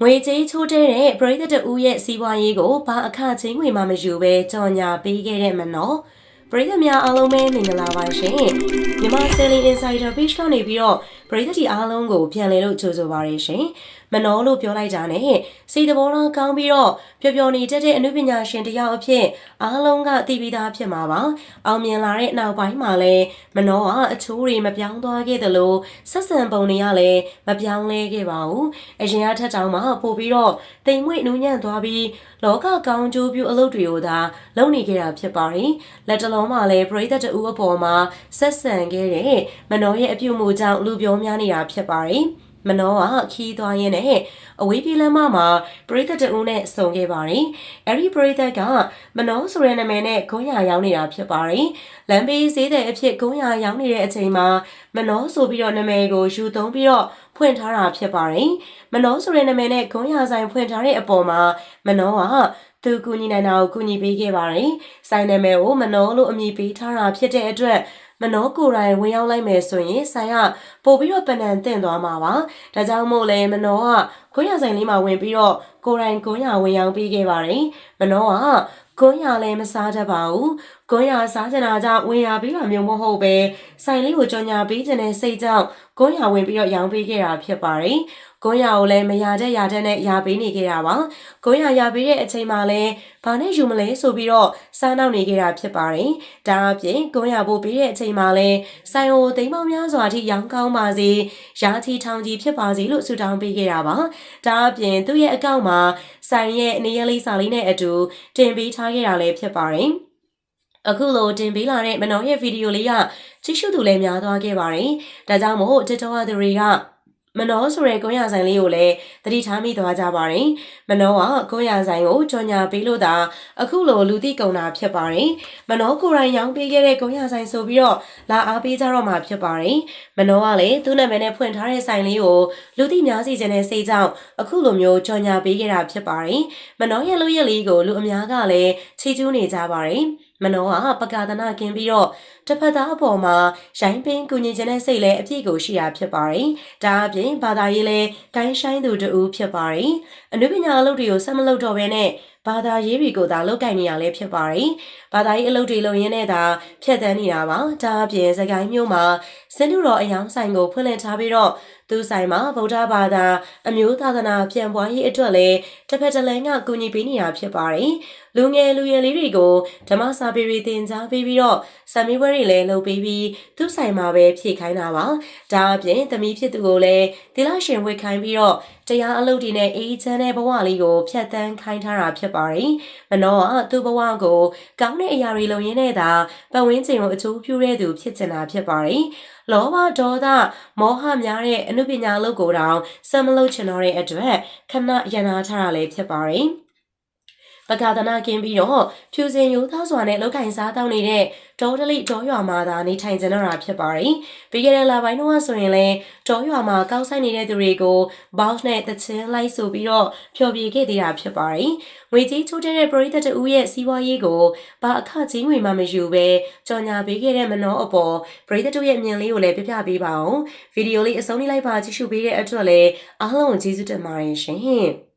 ငွေကြေးချိုးတဲ့တဲ့ပရိသတ်တဦးရဲ့စီးပွားရေးကိုဘာအခချင်းငွေမှမယူဘဲကြော်ညာပေးခဲ့တဲ့မနော်ပရိသတ်များအားလုံးပဲမင်္ဂလာပါရှင်မြန်မာ Selling Insider Page ကနေပြီးတော့ ပရိသတ်တီအားလုံးကိုပြန်လည်လို့ကြိုဆိုပါရရှင်မနော်လို့ပြောလိုက်တာနဲ့စိတ်တဘောထားကောင်းပြီးတော့ပျော်ပျော်နေတတ်တဲ့အမှုပညာရှင်တစ်ယောက်အဖြစ်အားလုံးကသိပြီးသားဖြစ်မှာပါအောင်မြင်လာတဲ့နောက်ပိုင်းမှာလည်းမနော်ကအချိုးတွေမပြောင်းသွားခဲ့သလိုဆက်ဆံပုံတွေကလည်းမပြောင်းလဲခဲ့ပါဘူးအရင်ကထက်တောင်မှပို့ပြီးတော့တိမ်မွေ့နူးညံ့သွားပြီးလောကကောင်းကျိုးပြုအလုပ်တွေကိုသာလုပ်နေခဲ့တာဖြစ်ပါတယ်လက်တလုံးမှာလည်းပရိသတ်တူအပေါ်မှာဆက်ဆံခဲ့တဲ့မနော်ရဲ့အပြုအမူကြောင့်လူပြောများနေတာဖြစ်ပါတယ်မနောကခီးသွားရင်းနဲ့အဝေးပြေးလမ်းမမှာပရိသတ်တဦးနဲ့ဆုံခဲ့ပါတယ်။အဲဒီပရိသတ်ကမနောဆိုတဲ့နာမည်နဲ့ဂုံးရရောက်နေတာဖြစ်ပါတယ်။လမ်းဘေးဈေးတဲ့အဖြစ်ဂုံးရရောက်နေတဲ့အချိန်မှာမနောဆိုပြီးတော့နာမည်ကိုယူသုံးပြီးတော့ဖွင့်ထားတာဖြစ်ပါတယ်။မနောဆိုတဲ့နာမည်နဲ့ဂုံးရဆိုင်ဖွင့်ထားတဲ့အပေါ်မှာမနောကသူကူညီနိုင်တာကိုကူညီပေးခဲ့ပါတယ်။ဆိုင်နာမည်ကိုမနောလို့အမည်ပေးထားတာဖြစ်တဲ့အတွက် မနောကိုယ်တိုင်ဝင်ရောက်လိုက်မယ်ဆိုရင်ဆိုင်ကပို့ပြီးတော့ပနံတင့်သွားမှာပါ။ဒါကြောင့်မို့လဲမနောကခွင့်ရဆိုင်လေးမှာဝင်ပြီးတော့ကိုယ်တိုင်ကွန်းရဝင်ရောက်ပေးခဲ့ပါတယ်။မနောကကွန်းရလည်းမစားတတ်ပါဘူး။ကွန်းရစားချင်တာကြောင့်ဝင်ရပြီးတာမျိုးမဟုတ်ပဲဆိုင်လေးကိုကြော်ညာပေးခြင်းနဲ့စိတ်ကြောင့်ကွန်းရဝင်ပြီးတော့ရောင်းပေးခဲ့တာဖြစ်ပါတယ်။ကွန်းရကိုလည်းမရတဲ့ရတဲ့နဲ့ရပေးနေခဲ့တာပါ။ကွန်းရရပေးတဲ့အချိန်မှာလည်းဘာနဲ့ယူမလဲဆိုပြီးတော့စားနောက်နေခဲ့တာဖြစ်ပါတယ်။ဒါအပြင်ကွန်းရပို့ပေးတဲ့အချိန်မှာလည်းဆိုင်ကိုသိမ်းပေါင်းများစွာထိရောင်းကောင်းပါစေ။ရာချီထောင်ကြီးဖြစ်ပါစေလို့ဆုတောင်းပေးခဲ့တာပါ။ဒါအပြင်သူ့ရဲ့အကောင့်မှာဆိုင်ရဲ့နေရလေးစာလေးနဲ့အတူတင်ပေးထားခဲ့တာလည်းဖြစ်ပါတယ်။အခုလိုတင်ပေးလာတဲ့မနောရဲ့ဗီဒီယိုလေးကကြည့်ရှုသူလည်းများသွားခဲ့ပါတယ်။ဒါကြောင့်မို့ TikTok သူတွေက မနောဆိုတဲ့ကုန်းရဆိုင်လေးကိုလည်းတတိထားမိသွားကြပါတယ်။မနောကကုန်းရဆိုင်ကိုကြော်ညာပေးလို့သာအခုလိုလူသိကုန်တာဖြစ်ပါတယ်။မနောကိုယ်တိုင်ရောင်းပေးခဲ့တဲ့ကုန်းရဆိုင်ဆိုပြီးတော့လာအားပေးကြတော့မှာဖြစ်ပါတယ်။မနောကလည်းသူ့နာမည်နဲ့ဖွင့်ထားတဲ့ဆိုင်လေးကိုလူသိများစီခြင်းနဲ့စိတ်ကြောင့်အခုလိုမျိုးကြော်ညာပေးခဲ့တာဖြစ်ပါတယ်။မနောရဲ့လူရက်လေးကိုလူအများကလည်းချီးကျူးနေကြပါတယ်။ မနောကပကာဒနာကင်းပြီးတော့တစ်ဖက်သားအပေါ်မှာရိုင်းပင်းကူညီခြင်းနဲ့စိတ်လည်းအပြည့်ကိုရှိတာဖြစ်ပါတယ်။ဒါအပြင်ဘာသာရေးလည်းဂိုင်းဆိုင်သူတူဖြစ်ပါတယ်။အနုပညာအလုပ်တွေကိုဆက်မလုပ်တော့ဘဲနဲ့ဘာသာရေးတွေကိုသာလောက်ကင်နေရလဲဖြစ်ပါတယ်။ဘာသာရေးအလုပ်တွေလုပ်ရင်းနဲ့သာဖြတ်တန်းနေတာပါ။ဒါအပြင်စကိုင်းမျိုးမှာစင်တူတော်အယောင်ဆိုင်ကိုဖွင့်လှစ်ထားပြီးတော့သူဆိုင်မှာဗုဒ္ဓဘာသာအမျိုးသာသနာပြန်ပွားရေးအတွက်လည်းတစ်ဖက်တစ်လမ်းကကူညီပေးနေတာဖြစ်ပါတယ်။လူငယ်လူရွယ်လေးတွေကိုဓမ္မစာပေတွေသင်ကြားပေးပြီးတော့ဆံမီးပွဲတွေလည်းလုပ်ပေးပြီးသူဆိုင်မှာပဲဖြည့်ခိုင်းတာပါ။ဒါအပြင်သမီးဖြစ်သူကိုလည်းတိလရှင်ဝတ်ခိုင်းပြီးတော့တရားအလုပ်တွေနဲ့အေးချမ်းတဲ့ဘဝလေးကိုဖျက်ဆီးခိုင်းထားတာဖြစ်ပါတယ်။မနောကသူ့ဘဝကိုကောင်းတဲ့အရာတွေလုပ်ရင်းနဲ့သာပတ်ဝန်းကျင်ကိုအကျိုးပြုတဲ့သူဖြစ်ချင်တာဖြစ်ပါတယ်။လောဘဒေါသမောဟများတဲ့အမှုပညာလုပ်ကိုတောင်စမလုပ်ချင်တော့တဲ့အတွက်ခဏရန်နာထားတာလည်းဖြစ်ပါတယ်။ ပကသနာကင်းပြီးတော့ဖြူစင်ရိုးသားစွာနဲ့လောက်ကင်စားတောင်းနေတဲ့ဒေါ်ဒလိဒေါ်ရွာမှာသာနေထိုင်ကြတော့တာဖြစ်ပါတယ်။ပြီးခဲ့တဲ့လပိုင်းတော့ဆိုရင်လည်းဒေါ်ရွာမှာကောက်ဆိုင်နေတဲ့သူတွေကို bounce နဲ့တချင်းလိုက်ဆိုပြီးတော့ဖျော်ဖြေခဲ့သေးတာဖြစ်ပါတယ်။ငွေကြီးချိုးတဲ့ပရိသတ်တူရဲ့စီးပွားရေးကိုဘာအခကြီးငွေမှမယူပဲကြော်ညာပေးခဲ့တဲ့မနောအပေါ်ပရိသတ်တူရဲ့မြင်လေးကိုလည်းပြပြပေးပါအောင်။ဗီဒီယိုလေးအဆုံးလေးလိုက်ပါကြည့်ရှုပေးတဲ့အတွက်လည်းအားလုံးကျေးဇူးတင်ပါတယ်ရှင်။